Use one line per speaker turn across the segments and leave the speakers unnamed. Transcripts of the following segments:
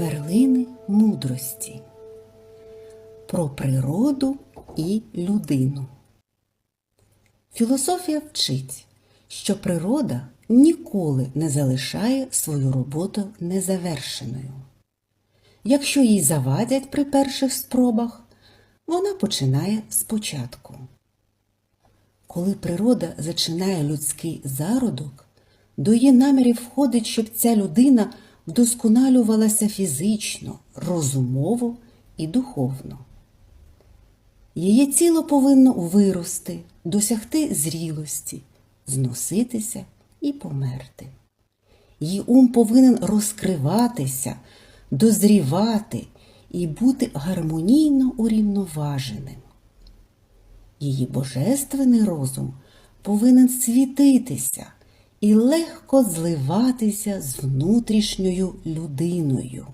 Перлини мудрості про природу і людину. Філософія вчить, що природа ніколи не залишає свою роботу незавершеною. Якщо їй завадять при перших спробах, вона починає спочатку. Коли природа зачинає людський зародок, до її намірів входить, щоб ця людина вдосконалювалася фізично, розумово і духовно. Її тіло повинно вирости, досягти зрілості, зноситися і померти. Її ум повинен розкриватися, дозрівати і бути гармонійно урівноваженим. Її божественний розум повинен світитися і легко зливатися з внутрішньою людиною.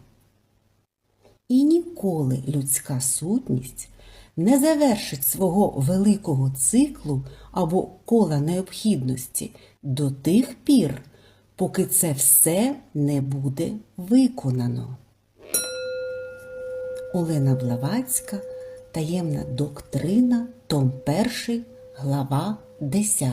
І ніколи людська сутність не завершить свого великого циклу або кола необхідності до тих пір, поки це все не буде виконано. Олена Блаватська Таємна доктрина, том 1, глава 10.